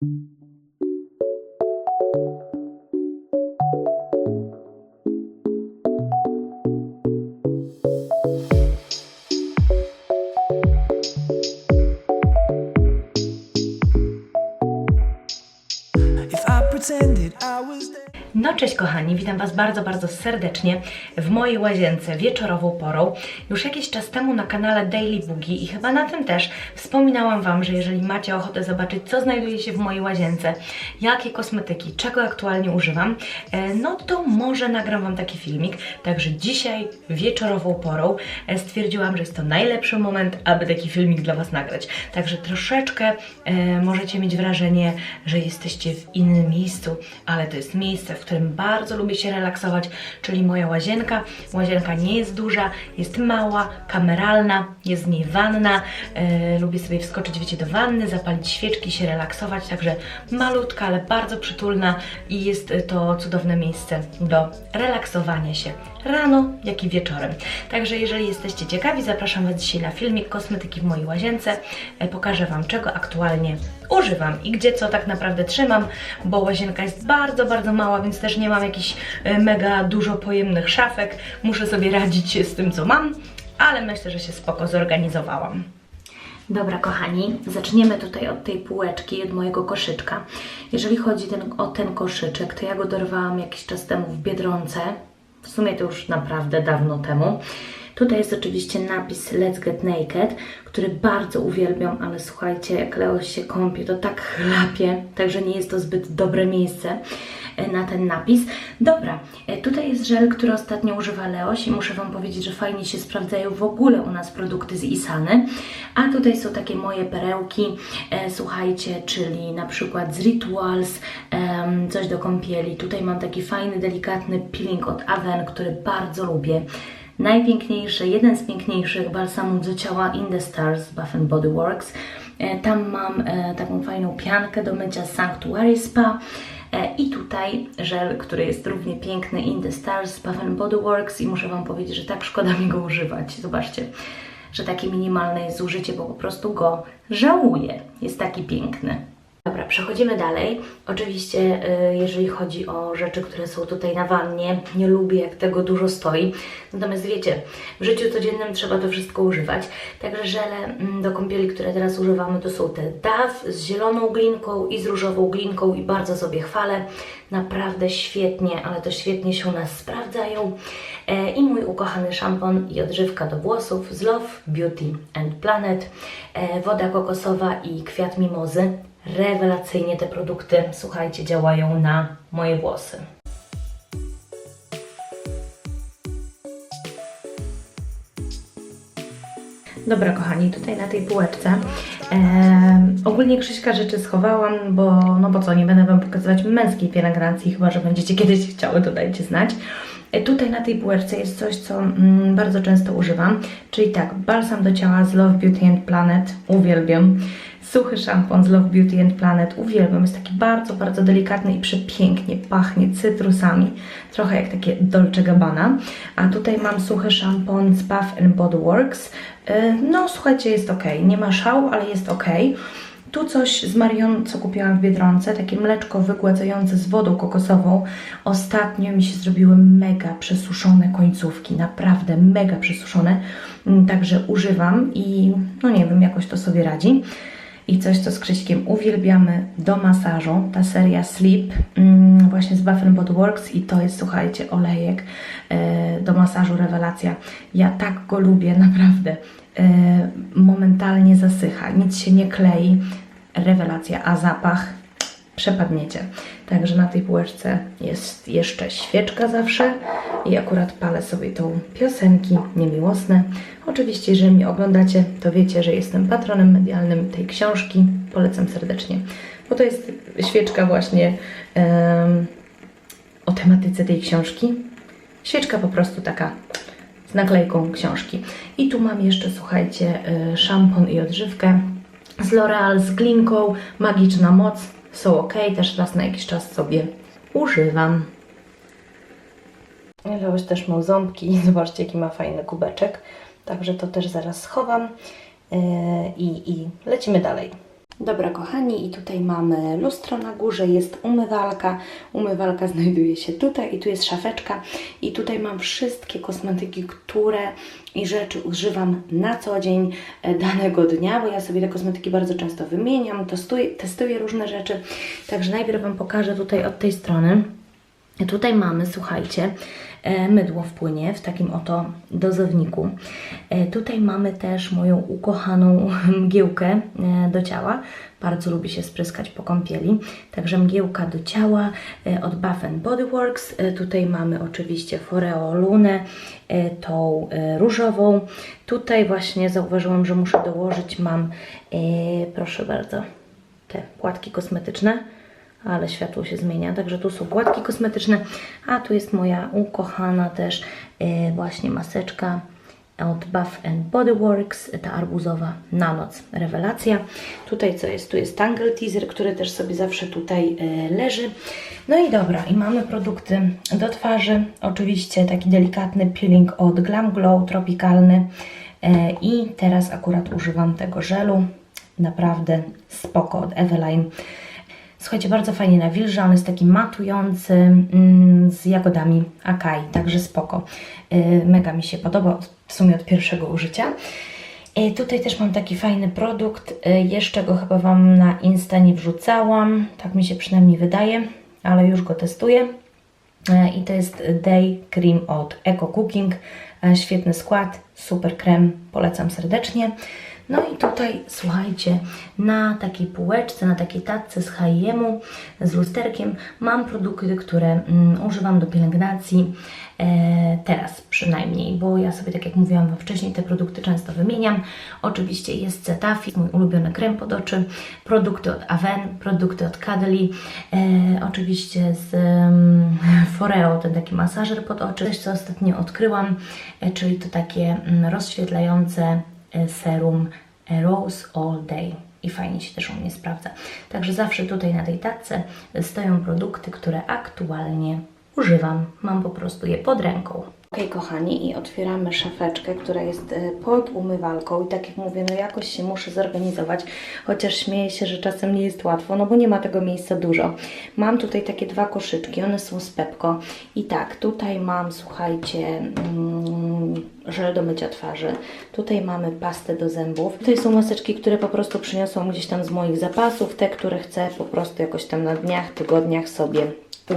thank you cześć kochani, witam Was bardzo, bardzo serdecznie w mojej łazience wieczorową porą. Już jakiś czas temu na kanale Daily Boogie i chyba na tym też wspominałam Wam, że jeżeli macie ochotę zobaczyć, co znajduje się w mojej łazience, jakie kosmetyki, czego aktualnie używam, e, no to może nagram Wam taki filmik. Także dzisiaj wieczorową porą e, stwierdziłam, że jest to najlepszy moment, aby taki filmik dla Was nagrać. Także troszeczkę e, możecie mieć wrażenie, że jesteście w innym miejscu, ale to jest miejsce, w którym bardzo lubię się relaksować, czyli moja łazienka. Łazienka nie jest duża, jest mała, kameralna, jest w niej wanna. E, lubię sobie wskoczyć, wiecie, do wanny, zapalić świeczki, się relaksować, także malutka, ale bardzo przytulna i jest to cudowne miejsce do relaksowania się rano, jak i wieczorem. Także jeżeli jesteście ciekawi, zapraszam Was dzisiaj na filmik Kosmetyki w mojej łazience. E, Pokażę Wam, czego aktualnie używam i gdzie co tak naprawdę trzymam, bo łazienka jest bardzo, bardzo mała, więc też nie mam jakichś e, mega dużo pojemnych szafek. Muszę sobie radzić z tym, co mam, ale myślę, że się spoko zorganizowałam. Dobra, kochani, zaczniemy tutaj od tej półeczki, od mojego koszyczka. Jeżeli chodzi ten, o ten koszyczek, to ja go dorwałam jakiś czas temu w Biedronce. W sumie to już naprawdę dawno temu. Tutaj jest oczywiście napis Let's Get Naked, który bardzo uwielbiam, ale słuchajcie, jak Leo się kąpie, to tak chlapie, także nie jest to zbyt dobre miejsce e, na ten napis. Dobra, e, tutaj jest żel, który ostatnio używa Leoś i muszę Wam powiedzieć, że fajnie się sprawdzają w ogóle u nas produkty z Isany. A tutaj są takie moje perełki, e, słuchajcie, czyli na przykład z Rituals, em, coś do kąpieli. Tutaj mam taki fajny, delikatny peeling od Aven, który bardzo lubię. Najpiękniejszy, jeden z piękniejszych balsamów do ciała In The Stars Bath Body Works. E, Tam mam e, taką fajną piankę do mycia Sanctuary Spa. E, I tutaj żel, który jest równie piękny In The Stars Bath Body Works i muszę Wam powiedzieć, że tak szkoda mi go używać. Zobaczcie, że takie minimalne jest zużycie, bo po prostu go żałuję. Jest taki piękny. Dobra, przechodzimy dalej. Oczywiście, y, jeżeli chodzi o rzeczy, które są tutaj na wannie, nie lubię, jak tego dużo stoi. Natomiast wiecie, w życiu codziennym trzeba to wszystko używać. Także żele mm, do kąpieli, które teraz używamy, to są te DAW z zieloną glinką i z różową glinką i bardzo sobie chwalę. Naprawdę świetnie, ale to świetnie się u nas sprawdzają. E, I mój ukochany szampon i odżywka do włosów z Love, Beauty and Planet. E, woda kokosowa i kwiat mimozy. Rewelacyjnie te produkty, słuchajcie, działają na moje włosy. Dobra, kochani, tutaj na tej półeczce ogólnie Krzyśka rzeczy schowałam, bo no bo co, nie będę Wam pokazywać męskiej pielęgnacji, chyba że będziecie kiedyś chciały, to dajcie znać. E, Tutaj na tej półeczce jest coś, co mm, bardzo często używam, czyli tak, balsam do ciała z Love Beauty and Planet, uwielbiam. Suchy szampon z Love Beauty and Planet, uwielbiam, jest taki bardzo, bardzo delikatny i przepięknie pachnie cytrusami, trochę jak takie Dolce Gabbana. A tutaj mam suchy szampon z Bath and Body Works, E, no słuchajcie, jest ok, nie ma szału, ale jest ok. Tu coś z Marion, co kupiłam w Biedronce, takie mleczko wygładzające z wodą kokosową. Ostatnio mi się zrobiły mega przesuszone końcówki, naprawdę mega przesuszone. Mm, Także używam i no nie wiem, jakoś to sobie radzi. I coś, co z Krzyśkiem uwielbiamy do masażu, ta seria Sleep, mm, właśnie z Bath Body Works i to jest, słuchajcie, olejek e, do masażu, rewelacja. Ja tak go lubię, naprawdę. E, momentalnie zasycha, nic się nie klei, rewelacja, a zapach przepadniecie. Także na tej półeczce jest jeszcze świeczka zawsze i akurat palę sobie tą piosenki niemiłosne. Oczywiście, jeżeli mnie oglądacie, to wiecie, że jestem patronem medialnym tej książki. Polecam serdecznie, bo to jest świeczka właśnie em, o tematyce tej książki. Świeczka po prostu taka z naklejką książki. I tu mam jeszcze, słuchajcie, y, szampon i odżywkę z L'Oreal z glinką, magiczna moc, są ok, też raz na jakiś czas sobie używam. Leoś też ma ząbki, zobaczcie jaki ma fajny kubeczek, także to też zaraz schowam Yy, i lecimy dalej. Dobra, kochani, i tutaj mamy lustro na górze, jest umywalka. Umywalka znajduje się tutaj i tu jest szafeczka. I tutaj mam wszystkie kosmetyki, które i rzeczy używam na co dzień e, danego dnia, bo ja sobie te kosmetyki bardzo często wymieniam, testuję, testuję różne rzeczy. Także najpierw Wam pokażę tutaj od tej strony. Tutaj mamy, słuchajcie, mydło w płynie w takim oto dozowniku. E, Tutaj mamy też moją ukochaną mgiełkę e, do ciała. Bardzo lubi się spryskać po kąpieli. Także mgiełka do ciała e, od Bath Body Works. E, Tutaj mamy oczywiście Foreo Lunę, e, tą e, różową. Tutaj właśnie zauważyłam, że muszę dołożyć, mam, e, proszę bardzo, te płatki kosmetyczne ale światło się zmienia, także tu są płatki kosmetyczne, a tu jest moja ukochana też e, właśnie maseczka od Bath Body Works, ta arbuzowa na noc, rewelacja. Tutaj co jest? Tu jest Tangle Teaser, który też sobie zawsze tutaj e, leży. No i dobra, i mamy produkty do twarzy, oczywiście taki delikatny peeling od Glam Glow, tropikalny e, i teraz akurat używam tego żelu, naprawdę spoko od Eveline. Słuchajcie, bardzo fajnie nawilża, on jest taki matujący mm, z jagodami akai, także spoko. Yy, mega mi się podoba, w sumie od pierwszego użycia. Yy, tutaj też mam taki fajny produkt, yy, jeszcze go chyba Wam na Insta nie wrzucałam, tak mi się przynajmniej wydaje, ale już go testuję. I to jest Day Cream od Eco Cooking. Świetny skład, super krem, polecam serdecznie. No i tutaj, słuchajcie, na takiej półeczce, na takiej tacce z H&M-u, z lusterkiem mam produkty, które mm, używam do pielęgnacji. E, teraz przynajmniej, bo ja sobie, tak jak mówiłam Wam wcześniej, te produkty często wymieniam. Oczywiście jest Cetaphil, mój ulubiony krem pod oczy, produkty od Aven, produkty od Cadley, e, oczywiście z um, Foreo, ten taki masażer pod oczy. Coś, co ostatnio odkryłam, e, czyli to takie mm, rozświetlające serum e, Rose All Day. I fajnie się też u mnie sprawdza. Także zawsze tutaj na tej tacce stoją produkty, które aktualnie używam. Mam po prostu je pod ręką. Ok, kochani, i otwieramy szafeczkę, która jest e, pod umywalką. I tak jak mówię, no jakoś się muszę zorganizować, chociaż śmieję się, że czasem nie jest łatwo, no bo nie ma tego miejsca dużo. Mam tutaj takie dwa koszyczki, one są z Pepko. I tak, tutaj mam, słuchajcie, mm, żel do mycia twarzy. Tutaj mamy pastę do zębów. Tutaj są maseczki, które po prostu przyniosłam gdzieś tam z moich zapasów, te, które chcę po prostu jakoś tam na dniach, tygodniach sobie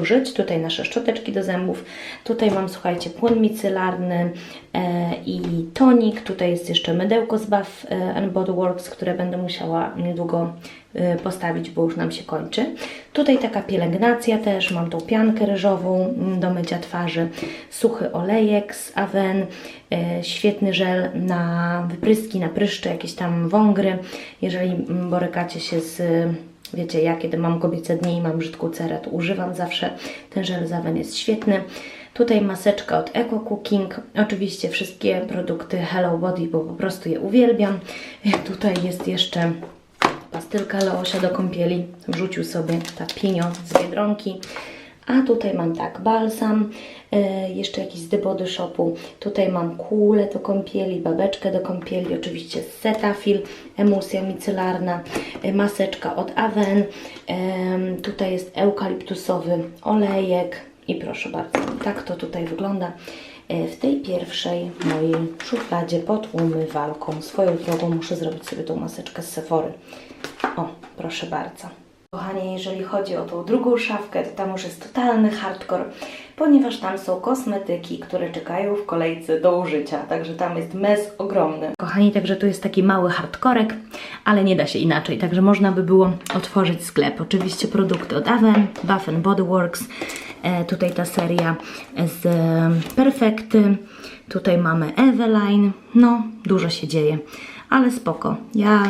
użyć. Tutaj nasze szczoteczki do zębów. Tutaj mam, słuchajcie, płyn micelarny e, i tonik. Tutaj jest jeszcze mydełko z Bath e, Body Works, które będę musiała niedługo e, postawić, bo już nam się kończy. Tutaj taka pielęgnacja też. Mam tą piankę ryżową mm, do mycia twarzy. Suchy olejek z Aven. Świetny żel na wypryski, na pryszcze, jakieś tam wągry. Jeżeli borykacie się z Wiecie, ja kiedy mam kobiece dni i mam brzydką cerę, to używam zawsze. Ten żel Zawen jest świetny. Tutaj maseczka od Eco Cooking. Oczywiście wszystkie produkty Hello Body, bo po prostu je uwielbiam. Tutaj jest jeszcze pastylka Leosia do kąpieli. Wrzucił sobie ta pinio z Biedronki. A tutaj mam tak, balsam, e, jeszcze jakiś z The Body Shopu. Tutaj mam kulę do kąpieli, babeczkę do kąpieli, oczywiście z Cetaphil, emulsja micelarna, e, maseczka od Aven. em, tutaj jest eukaliptusowy olejek i proszę bardzo, tak to tutaj wygląda. E, W tej pierwszej mojej szufladzie pod umywalką. Swoją drogą muszę zrobić sobie tą maseczkę z Sephory. O, proszę bardzo. Kochanie, jeżeli chodzi o tą drugą szafkę, to tam już jest totalny hardcore, ponieważ tam są kosmetyki, które czekają w kolejce do użycia, także tam jest mes ogromny. Kochani, także tu jest taki mały hardkorek, ale nie da się inaczej, także można by było otworzyć sklep. Oczywiście produkty od Aven, Bath Body Works, e, tutaj ta seria z e, Perfekty, tutaj mamy Eveline, no dużo się dzieje, ale spoko. Ja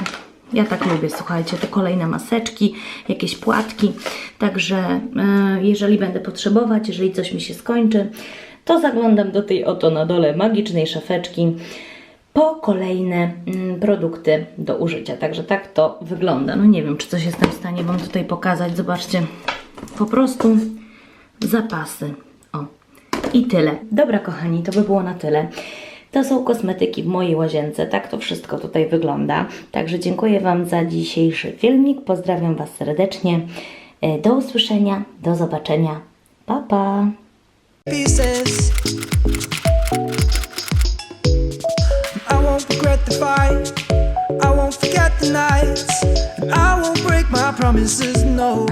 ja tak lubię, słuchajcie, te kolejne maseczki, jakieś płatki. Także e, jeżeli będę potrzebować, jeżeli coś mi się skończy, to zaglądam do tej oto na dole magicznej szafeczki po kolejne mm, produkty do użycia. Także tak to wygląda. No nie wiem, czy coś jestem w stanie Wam tutaj pokazać. Zobaczcie, po prostu zapasy. O, i tyle. Dobra, kochani, to by było na tyle. To są kosmetyki w mojej łazience, tak to wszystko tutaj wygląda. Także dziękuję Wam za dzisiejszy filmik, pozdrawiam Was serdecznie. E, Do usłyszenia, do zobaczenia. Pa, pa! pieces. I won't regret the fight. I won't forget the nights. I won't break my promises, no.